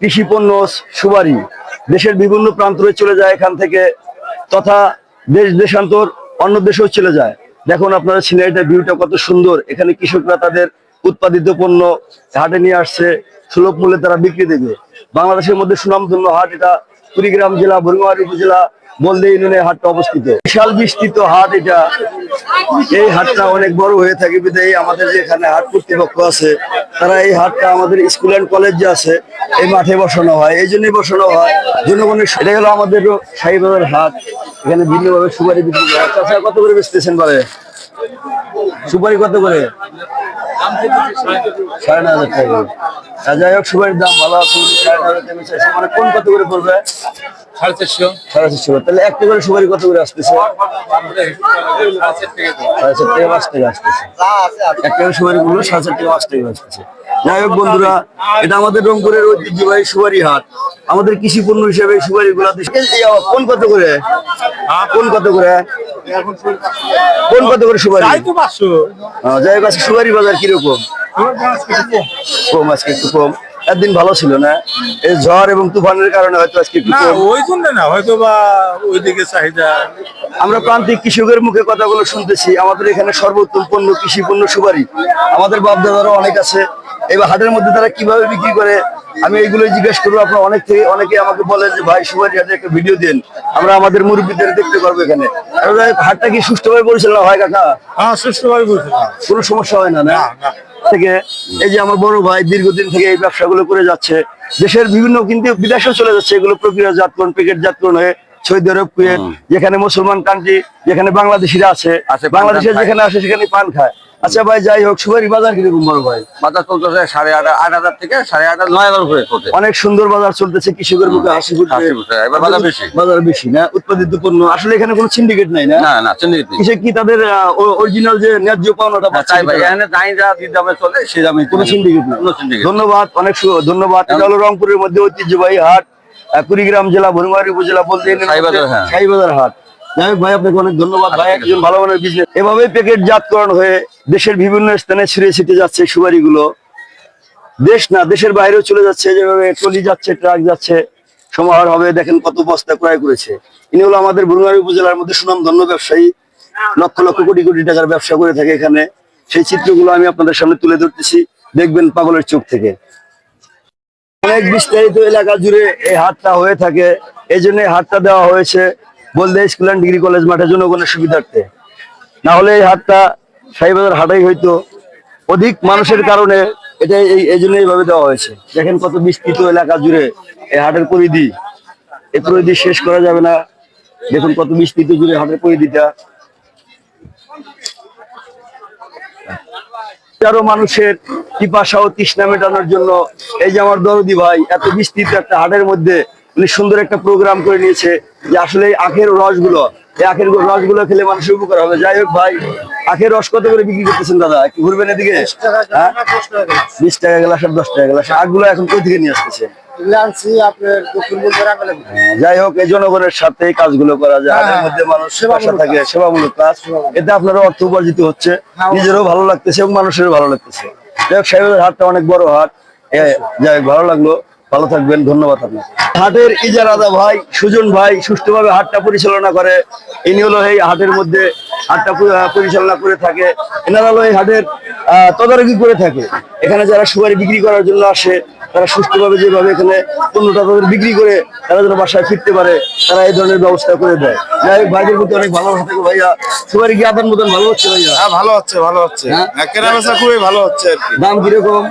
কৃষি পণ্য সুপারি দেশের বিভিন্ন প্রান্তরে চলে যায় এখান থেকে, তথা দেশ দেশান্তর অন্য দেশেও চলে যায়। দেখুন আপনারা সিনারিটার ভিউটা কত সুন্দর। এখানে কৃষকরা তাদের উৎপাদিত পণ্য হাটে নিয়ে আসছে, সুলভ মূল্যে তারা বিক্রি দেবে। বাংলাদেশের মধ্যে সুনামধন্য হাট এটা কুড়িগ্রাম জেলা বরুয়ারি উপজেলা, বলদে ইউনিয়নে হাটটা অবস্থিত। বিশাল বিস্তৃত হাট এটা। এই হাটটা অনেক বড় হয়ে থাকে বিধায় আমাদের যে এখানে হাট কর্তৃপক্ষ আছে, তারা এই হাটটা আমাদের স্কুল অ্যান্ড কলেজ যে আছে, এই মাঠে বসানো হয়। এই জন্যই বসানো হয়। জনগণের সেটা গেল আমাদের সাইবাজার হাট। এখানে ভিন্নভাবে সুপারি বিক্রি করে হয়। কত করে বেচতেছেন বলে? সুপারি কত করে? সাড়ে নয় হাজার টাকা করে। যাই হোক সুপারির দাম ভালো আছে সাড়ে নয় হাজার টাকা বেচে। মানে কোন কত করে পড়বে? সাড়ে চারশো। সাড়ে চারশো তাহলে একটা করে সুপারি কত করে আসতেছে? সাড়ে চার থেকে পাঁচ টাকা আসতেছে। একটা করে সুপারি গুলো সাড়ে চার থেকে পাঁচ টাকা আসতেছে। যাই হোক বন্ধুরা এটা আমাদের রংপুরের ঐতিহ্যবাহী সুপারি হাট। আমাদের কৃষি পণ্য হিসেবে সুপারি গুলা কোন কত করে? কোন কত করে? কোন কত করে সুপারি? যাই হোক আজকে সুপারি বাজার কীরকম? কম। আজকে একটু কম। একদিন ভালো ছিল না? এই ঝড় এবং তুফানের কারণে হয়তো আজকে না ওই জন্য না হয়তো বা ওইদিকে চাহিদা। আমরা প্রান্তিক কৃষকের মুখে কথাগুলো শুনতেছি আমাদের এখানে সর্বোত্তম পণ্য কৃষি পণ্য সুপারি। আমাদের বাপদাদারও অনেক আছে। এবার হাটের মধ্যে তারা কীভাবে বিক্রি করে আমি এইগুলো জিজ্ঞেস করব। আপনার অনেক থেকে অনেকে আমাকে বলে যে ভাই সুপারি হাটে একটা ভিডিও দেন। আমরা আমাদের মুরব্বীদের দেখতে পারব এখানে। হাটটা কি সুষ্ঠুভাবে পরিচালনা হয় কাকা? হ্যাঁ সুষ্ঠুভাবে বলছিলাম কোনো সমস্যা হয় না না। থেকে এই যে আমার বড় ভাই দীর্ঘদিন থেকে এই ব্যবসাগুলো করে যাচ্ছে দেশের বিভিন্ন কিন্তু বিদেশেও চলে যাচ্ছে। এগুলো প্রক্রিয়াজাতকরণ প্যাকেটজাতকরণ হয়ে সৌদি আরব কুয়েত যেখানে মুসলমান কান্ট্রি যেখানে বাংলাদেশিরা আছে। আছে, বাংলাদেশের যেখানে আসে সেখানে পান খায়। আচ্ছা ভাই যাই হোক সুপারি বাজার কীরকম বড় ভাই? বাজার চলতেছে সাড়ে আট আট হাজার থেকে সাড়ে আট হাজার নয় হাজার চলছে। অনেক সুন্দর বাজার চলতেছে কৃষকের মুখে হাসি এবার বাজার বেশি। বাজার বেশি না? উৎপাদিত পণ্য আসলে এখানে কোনো সিন্ডিকেট নাই না? না না চিন্তিত নেই। কি তাদের অরিজিনাল যে ন্যায্য পাওনাটা হ্যাঁ, তাই ভাই এখানে যাই যা দামে চলে সেই দামে কোনো সিন্ডিকেট না ধন্যবাদ অনেক সু- ধন্যবাদ। এটা হলো রংপুরের মধ্যে ঐতিহ্যবাহী হাট কুড়িগ্রাম জেলা বরুয়ারি উপজেলা বলতে হ্যাঁ। সাইবাজার হাট। যাই ভাই, আপনাকে অনেক ধন্যবাদ। ভাই, একজন ভালো মানের বিজনেস এভাবে প্যাকেট জাতকরণ হয়ে দেশের বিভিন্ন স্থানে ছিঁড়ে ছিটে যাচ্ছে সুপারি গুলো দেশ না, দেশের বাইরেও চলে যাচ্ছে, যেভাবে টলি যাচ্ছে ট্রাক যাচ্ছে, সমাহার হবে। দেখেন কত বস্তা ক্রয় করেছে। ইনি হলো আমাদের বরুয়ারি উপজেলার মধ্যে সুনাম ধন্য ব্যবসায়ী। লক্ষ লক্ষ কোটি কোটি টাকার ব্যবসা করে থাকে এখানে। সেই চিত্রগুলো আমি আপনাদের সামনে তুলে ধরতেছি। দেখবেন পাগলের চোখ থেকে। অনেক বিস্তারিত এলাকা জুড়ে এই হাটটা হয়ে থাকে। এই জন্য হাটটা দেওয়া হয়েছে। বলতে স্কুল ডিগ্রি কলেজ মাঠে জনগণের সুবিধার্থে। না হলে এই হাটটা সাইবাজার হাটাই হয়তো অধিক মানুষের কারণে এটা এই এই জন্য এইভাবে দেওয়া হয়েছে। দেখেন কত বিস্তৃত এলাকা জুড়ে এই হাটের পরিধি। এই পরিধি শেষ করা যাবে না। দেখুন কত বিস্তৃত জুড়ে হাটের পরিধিটা। হাজারো মানুষের পিপাসা ও তৃষ্ণা মেটানোর জন্য এই যে আমার দরদি ভাই, এত বিস্তৃত একটা হাটের মধ্যে উনি সুন্দর একটা প্রোগ্রাম করে নিয়েছে যে আসলে এই আখের রসগুলো এই আখের রসগুলো খেলে মানুষের উপকার হবে। যাই হোক ভাই আখের রস কত করে বিক্রি করতেছেন দাদা? একটু ঘুরবেন এদিকে? হ্যাঁ? বিশ টাকা গ্লাস আর দশ টাকা গ্লাস। আগগুলো এখন কই থেকে নিয়ে আসতেছে? যাই হোক এই জনগণের সাথে কাজগুলো করা যায়। হাটের মধ্যে মানুষ সেবা থাকে সেবামূলক কাজ। এতে আপনার অর্থ উপার্জিত হচ্ছে নিজেরও ভালো লাগতেছে এবং মানুষেরও ভালো লাগতেছে। যাই হোক সাহেবের হাটটা অনেক বড় হাট যাই হোক ভালো লাগল। ভালো থাকবেন ধন্যবাদ আপনাকে। হাটের ইজারাদা ভাই সুজন ভাই সুষ্ঠুভাবে হাটটা পরিচালনা করে। ইনি হলো এই হাটের মধ্যে হাটটা পরিচালনা করে থাকে। এনারা হলো এই হাটের তদারকি করে থাকে। এখানে যারা সুপারি বিক্রি করার জন্য আসে তারা সুষ্ঠুভাবে যেভাবে এখানে পণ্যটা তাদের বিক্রি করে তারা যেন বাসায় ফিরতে পারে তারা এই ধরনের ব্যবস্থা করে দেয়। যাই হোক ভাইদের প্রতি অনেক ভালোবাসা থাকে ভাইয়া। সুপারি কি আদান মতন ভালো হচ্ছে ভাইয়া? হ্যাঁ ভালো হচ্ছে ভালো হচ্ছে। হ্যাঁ? কেনা বেচা খুবই ভালো হচ্ছে আর কি। দাম কীরকম?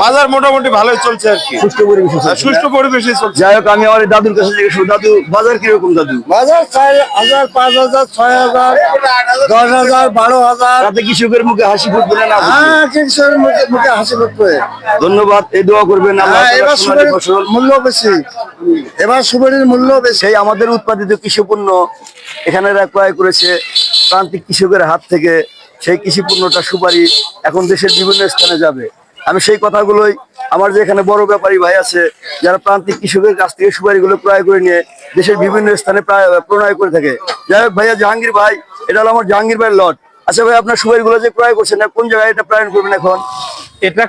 বাজার মোটামুটি ভালোই চলছে আর কি। সুষ্ঠু পরিবেশ আর সুষ্ঠু পরিবেশে চলছে। যাই হোক আমি আমার দাদুর কাছে জিজ্ঞেস করব, দাদু বাজার কীরকম দাদু? বাজার চার হাজার পাঁচ হাজার ছয় হাজার দশ হাজার বারো হাজার। তাতে কৃষকের মুখে হাসি ফুটবে না হ্যাঁ কৃষকের মুখে মুখে হাসি ফুটবে। ধন্যবাদ এই দোয়া করবেন আল্লাহ হ্যাঁ এবার সুপারির ফসল। মূল্য বেশি। এবার সুপারির মূল্য বেশি। সেই আমাদের উৎপাদিত কৃষি পণ্য এখানে ক্রয় করেছে প্রান্তিক কৃষকের হাত থেকে। সেই কৃষি পণ্যটা সুপারি এখন দেশের বিভিন্ন স্থানে যাবে। আমি সেই কথাগুলোই আমার যে এখানে বড় ব্যাপারী ভাই আছে যারা প্রান্তিক কৃষকের কাছ থেকে সুপারিগুলো ক্রয় করে নিয়ে দেশের বিভিন্ন স্থানে প্রায় প্রণয় করে থাকে। যাই হোক ভাইয়া জাহাঙ্গীর ভাই এটা হলো আমার জাহাঙ্গীর ভাইয়ের লট। আচ্ছা ভাই আপনার সুপারিগুলো যে ক্রয় করছেন না কোন জায়গায় এটা প্রায়ণ করবেন এখন? এটা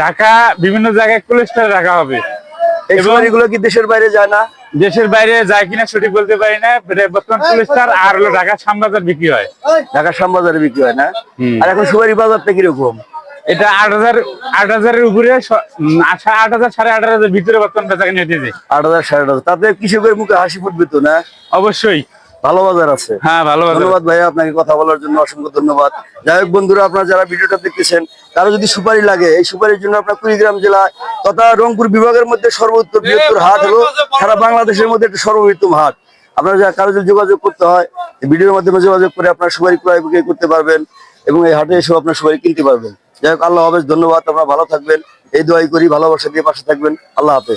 ঢাকা বিভিন্ন জায়গায় কোলেস্টার রাখা হবে। এই সুপারিগুলো কি দেশের বাইরে যায় না? দেশের বাইরে যায় কিনা সঠিক বলতে পারি না। বর্তমান পুলিশটার আর হলো ঢাকা শ্যামবাজার বিক্রি হয়। ঢাকা শ্যামবাজারে বিক্রি হয় না? আর এখন সুপারি বাজারটা কীরকম? এটা আট হাজার আট হাজারের উপরে আট হাজার সাড়ে আট হাজার ভিতরে বর্তমান বেচা কিনে হইতেছে। আট হাজার সাড়ে আট হাজার। তাতে কৃষকের মুখে হাসি ফুটবে তো না? অবশ্যই। ভালো বাজার আছে। হ্যাঁ ভালো ধন্যবাদ ভাইয়া আপনাকে কথা বলার জন্য অসংখ্য ধন্যবাদ। যাই হোক বন্ধুরা আপনারা যারা ভিডিওটা দেখতেছেন কারও যদি সুপারি লাগে এই সুপারির জন্য আপনার কুড়িগ্রাম জেলা তথা রংপুর বিভাগের মধ্যে সর্বোত্তর বৃহত্তর হাট হলো সারা বাংলাদেশের মধ্যে একটা সর্ববৃহত্তম হাট। আপনারা যা কারও যদি যোগাযোগ করতে হয় এই ভিডিওর মাধ্যমে যোগাযোগ করে আপনার সুপারি ক্রয় বিক্রয় করতে পারবেন এবং এই হাটে এসেও আপনার সুপারি কিনতে পারবেন। যাই হোক, আল্লাহ হাফেজ, ধন্যবাদ। আপনারা ভালো থাকবেন। এই দোয়াই করি, ভালোবাসা দিয়ে পাশে থাকবেন। আল্লাহ হাফেজ।